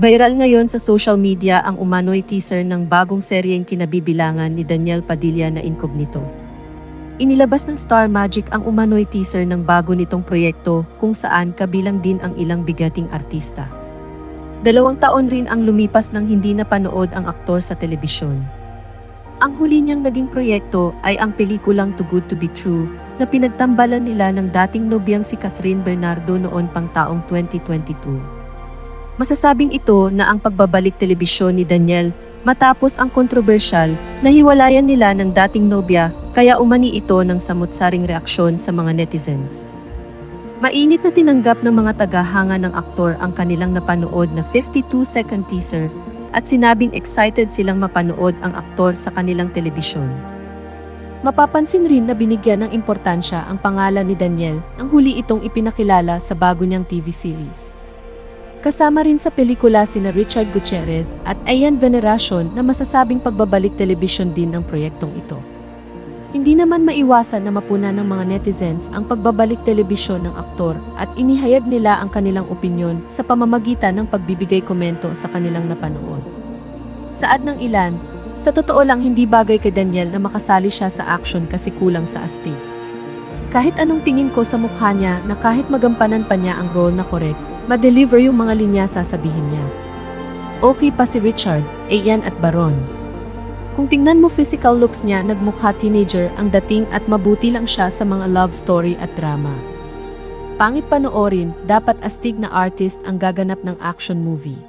Viral ngayon sa social media ang umano'y teaser ng bagong seryeng kinabibilangan ni Daniel Padilla na Incognito. Inilabas ng Star Magic ang umano'y teaser ng bago nitong proyekto kung saan kabilang din ang ilang bigating artista. Dalawang taon rin ang lumipas nang hindi napanood ang aktor sa telebisyon. Ang huli niyang naging proyekto ay ang pelikulang Too Good To Be True na pinagtambalan nila ng dating nobyang si Catherine Bernardo noon pang taong 2022. Masasabing ito na ang pagbabalik telebisyon ni Daniel matapos ang kontrobersyal na hiwalayan nila ng dating nobya kaya umani ito ng samut-saring reaksyon sa mga netizens. Mainit na tinanggap ng mga tagahanga ng aktor ang kanilang napanood na 52-second teaser at sinabing excited silang mapanood ang aktor sa kanilang telebisyon. Mapapansin rin na binigyan ng importansya ang pangalan ni Daniel nang huli itong ipinakilala sa bago niyang TV series. Kasama rin sa pelikula sina Richard Gutierrez at Ayan Veneracion na masasabing pagbabalik telebisyon din ng proyektong ito. Hindi naman maiwasan na mapuna ng mga netizens ang pagbabalik telebisyon ng aktor at inihayag nila ang kanilang opinyon sa pamamagitan ng pagbibigay komento sa kanilang napanood. Saad ng ilan, sa totoo lang hindi bagay kay Daniel na makasali siya sa action kasi kulang sa astig. Kahit anong tingin ko sa mukha niya na kahit magampanan pa niya ang role na correct, ma-deliver yung mga linya sasabihin niya. Okay pa si Richard, Ayan at Baron. Kung tingnan mo physical looks niya, nagmukha teenager ang dating at mabuti lang siya sa mga love story at drama. Pangit panoorin, dapat astig na artist ang gaganap ng action movie.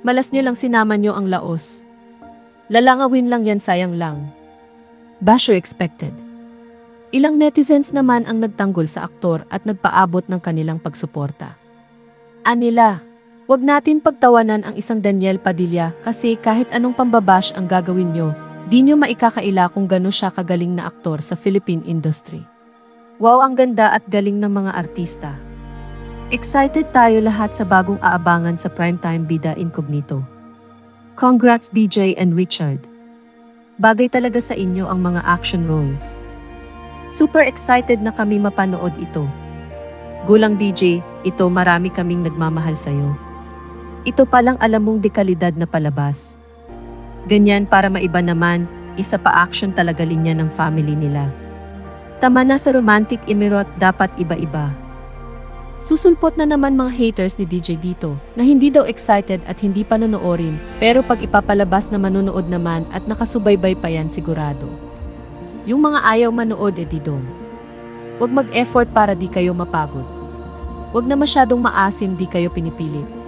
Malas niyo lang sinama niyo ang laos. Lalangawin lang yan sayang lang. Basher expected. Ilang netizens naman ang nagtanggol sa aktor at nagpaabot ng kanilang pagsuporta. Anila, wag natin pagtawanan ang isang Daniel Padilla kasi kahit anong pambabash ang gagawin nyo, di nyo maikakaila kung gano'n siya kagaling na aktor sa Philippine industry. Wow ang ganda at galing ng mga artista. Excited tayo lahat sa bagong aabangan sa Primetime Bida Incognito. Congrats DJ and Richard. Bagay talaga sa inyo ang mga action roles. Super excited na kami mapanood ito. Gulang DJ, ito marami kaming nagmamahal sa'yo. Ito palang alam mong dekalidad na palabas. Ganyan para maiba naman, isa pa action talaga linya ng family nila. Tama na sa romantic emirate dapat iba-iba. Susulpot na naman mga haters ni DJ dito na hindi daw excited at hindi pa nonoorin pero pag ipapalabas na manonood naman at nakasubaybay pa yan sigurado. Yung mga ayaw manood eh didong. Huwag mag-effort para di kayo mapagod. Huwag na masyadong maasim di kayo pinipilit.